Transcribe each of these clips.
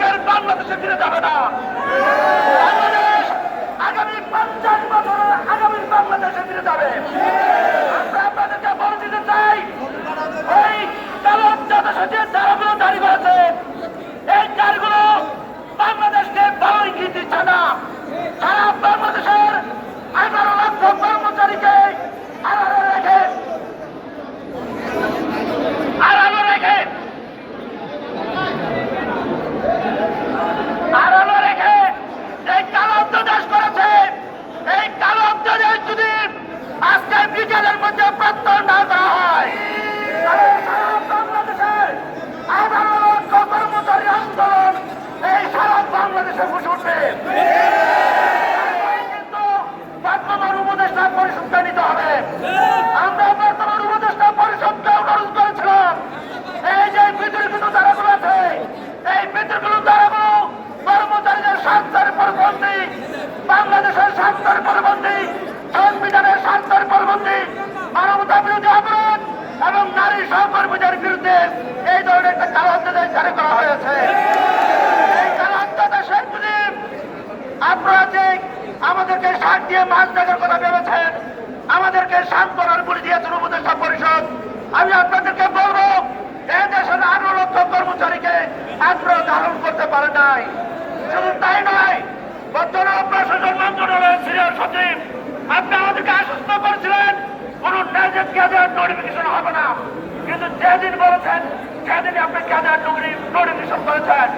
যে বাংলাদেশ ফিরে যাবে না। বাংলাদেশ আগামী পঞ্চাশ বছর আগামী বাংলাদেশে ফিরে যাবে। আমরা আপনাদেরকে চাই ধারাগুলো জারি করেছে এই চারগুলো বাংলাদেশকে ভালো ইঙ্গিত দিচ্ছে না সারা বাংলাদেশের আঠারো লক্ষ কর্মচারীকে আড়ালে রেখে আড়ালে রেখে আড়ালে রেখে এই কালো অধ্যাদেশ করেছে এই কালো অধ্যাদেশ যদি আজকে বিকেলের মধ্যে প্রত্যয় না করা হয় তাহলে সারা বাংলাদেশের আঠারো লক্ষ কর্মচারী আন্দোলন এই সারা বাংলাদেশে ফুসে উঠবে কিন্তু বর্তমান উপদেষ্টা পরিষদকে নিতে হবে আমরা বর্তমান উপদেষ্টা পরিষদকে অনুরোধ করেছিলাম এই যে বিতর্কিত ধারাগুলো আছে এই বিতর্কিত ধারাগুলো কর্মচারীদের স্বার্থের পরবর্তী বাংলাদেশের স্বার্থের পরবর্তী স্বার্থের পরবর্তী মানবতা বিরোধী অপরাধ এবং নারী সহকর্মীদের বিরুদ্ধে এই ধরনের একটা কালো অধ্যাদেশ জারি করা হয়েছে। এই কালো অধ্যাদেশের যদি আপনারা যে আমাদেরকে শাক দিয়ে মাছ দেখার কথা ভেবেছেন, আমাদেরকে সান্ত্বনার বলে দিয়েছেন উপদেষ্টা পরিষদ, আমি আপনাদেরকে বলব এ দেশের আঠারো লক্ষ কর্মচারীকে আগ্রহ ধারণ করতে পারে নাই। শুধু তাই নয় বর্তমান প্রশাসন মন্ত্রণালয়ের সিনিয়র সচিব আপনি আমাদেরকে আশ্বস্ত করেছিলেন কোন ক্যাডার নোটিফিকেশন হবে না। কিন্তু যেদিন বলেছেন, সেদিনই আপনি ক্যাডার নোটিফিকেশন করেছেন।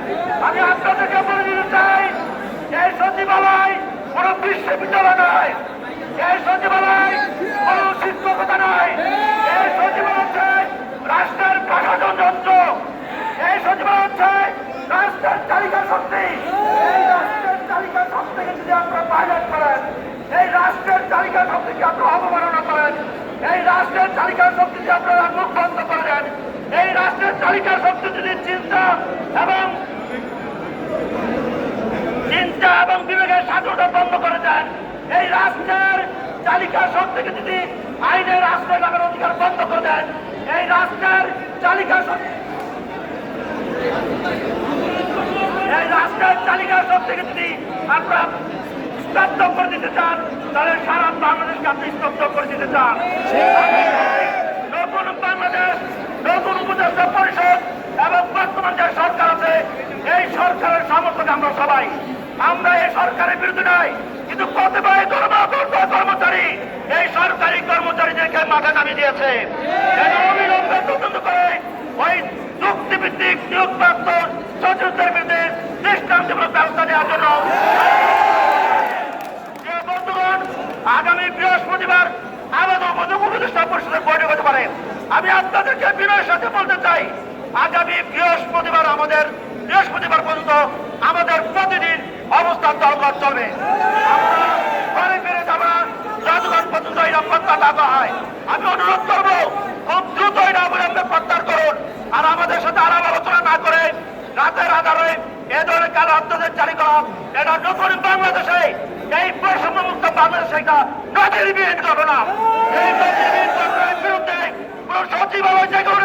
আমি আপনাদেরকে বলে দিতে চাই, এই সচিবালয় কোন বিশ্ববিদ্যালয় নয়। এই সচিবালয় কোন শিক্ষকতা নয়। এই সচিবালয় হচ্ছে রাষ্ট্রের প্রশাসন যন্ত্র। এই সচিবালয় হচ্ছে রাষ্ট্রের তালিকা শক্তি। এই রাষ্ট্রের তালিকা শক্তিকে যদি আপনারা পাইলট করেন, এই রাষ্ট্রের তালিকা শক্তিকে আপনারা রাষ্ট্রের তালিকা শক্তিকে আপনারা মুখ বন্ধ করে দেন। এই রাষ্ট্রের তালিকা শক্তি যদি চিন্তা এবং চিন্তা এবং বিবেকের স্বাধীনতা বন্ধ করে দেন, এই রাষ্ট্রের তালিকা সব থেকে যদি আইনের রাষ্ট্রের নামের অধিকার বন্ধ করে দেন, এই রাষ্ট্রের তালিকা শক্তি এই রাষ্ট্রের তালিকা থেকে যদি আপনারা স্তব্ধ করে দিতে চান, তাহলে সারা বাংলাদেশকে আপনি স্তব্ধ করে দিতে চান। নতুন বাংলাদেশ, নতুন উপদেষ্টা পরিষদ এবং বর্তমান যে সরকার আছে, এই সরকারের সমর্থক আমরা সবাই। আমরা এই সরকারের বিরুদ্ধে নয় কিন্তু কতিপয় কর্মকর্ত কর্মচারী, এই সরকারি কর্মচারীদেরকে মাথা নামিয়ে দিয়েছে অবিলম্বে তদন্ত করে ওই চুক্তিভিত্তিক নিয়োগপ্রাপ্ত সচিবদের বিরুদ্ধে দৃষ্টান্তমূলক ব্যবস্থা নেওয়ার জন্য যে বন্ধুগণ আগামী বৃহস্পতিবার আবেদন উপযোগ উপদেষ্টা পরিষদের বৈঠক হতে পারে। আমি আপনাদেরকে বিনয়ের সাথে বলতে চাই, আগামী বৃহস্পতিবার আমাদের, বৃহস্পতিবার পর্যন্ত আমাদের প্রতিদিন অবস্থান দরকার চলবে। আমি অনুরোধ করব, খুব দ্রুত অবিলম্বে প্রত্যাহার করুন আর আমাদের সাথে আলাপ আলোচনা না করে রাতের আধারে এ ধরনের কালো অধ্যাদেশ জারি করা এটা নতুন বাংলাদেশে, এই বৈষম্য মুক্ত বাংলাদেশে একটা নজিরবিহীন ঘটনা। এই নজিরবিহীন ঘটনার বিরুদ্ধে কোন সচিবালয় জেগে